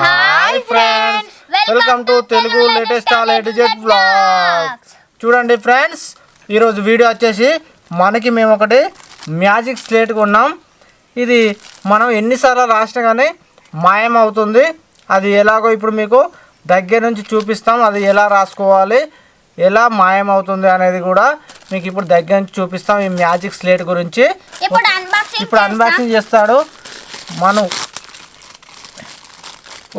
Hi friends welcome to Telugu latest all A to Z blogs చూడండి friends ఈరోజు video వచ్చేసి మనకి మేము ఒకటి మ్యాజిక్ స్లేట్ కొన్నాం. ఇది మనం ఎన్నిసార్లు రాసినా కానీ మాయం అవుతుంది అది ఎలాగో ఇప్పుడు మీకు దగ్గర నుంచి చూపిస్తాం. అది ఎలా రాసుకోవాలి ఎలా మాయం అవుతుంది అనేది కూడా మీకు ఇప్పుడు దగ్గర నుంచి చూపిస్తాం ఈ మ్యాజిక్ స్లేట్ గురించి. ఇప్పుడు అన్బాక్సింగ్ చేస్తాడు మను.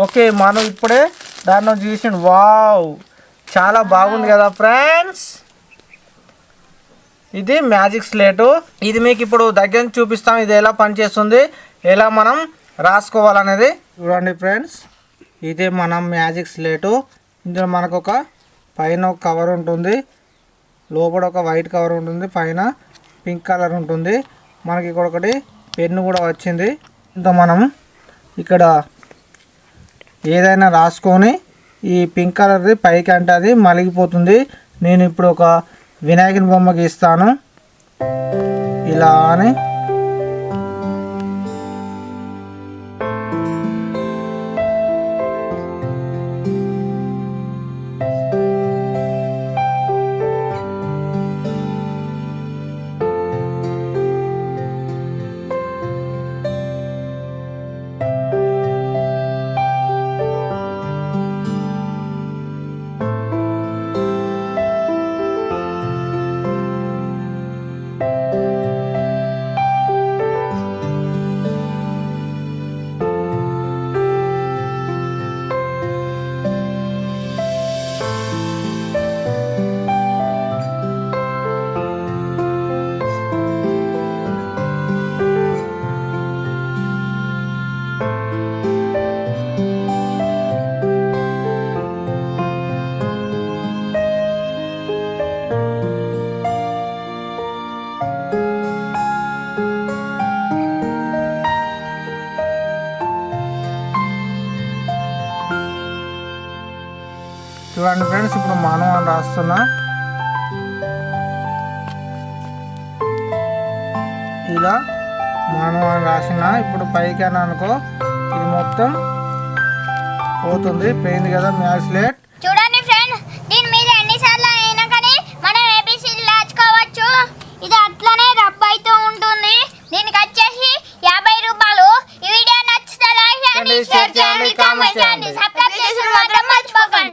ఓకే మనం ఇప్పుడే దాన్ని చూసిండు. వావ్ చాలా బాగుంది కదా ఫ్రెండ్స్. ఇది మ్యాజిక్ స్లేటు. ఇది మీకు ఇప్పుడు దగ్గర నుంచి చూపిస్తాం ఇది ఎలా పనిచేస్తుంది ఎలా మనం రాసుకోవాలనేది. చూడండి ఫ్రెండ్స్ ఇది మనం మ్యాజిక్ స్లేటు. ఇందులో మనకు ఒక పైన ఒక కవర్ ఉంటుంది లోపల ఒక వైట్ కవర్ ఉంటుంది పైన పింక్ కలర్ ఉంటుంది. మనకి ఇక్కడ ఒకటి పెన్ను కూడా వచ్చింది. ఇంకా మనం ఇక్కడ ఏదైనా రాసుకొని ఈ పింక్ కలర్ది పైకి అంటే అది మలిగిపోతుంది. నేను ఇప్పుడు ఒక వినాయకుని బొమ్మ గీస్తాను ఇలా అని చూడండి ఫ్రెండ్స్ ఇప్పుడు మనం అని రాస్తున్నా. ఇలా మనం అని రాసిన ఇప్పుడు పైకి అని అనుకో ఇది మొత్తం పోతుంది పోయింది కదా మ్యాక్స్లెట్ చూడండి దీని మీద ఎన్నిసార్లు కానీ మనం ఇది అయితే ఉంటుంది. దీనికి వచ్చేసి యాభై రూపాయలు. ఈ వీడియో నచ్చితే లైక్ చేయండి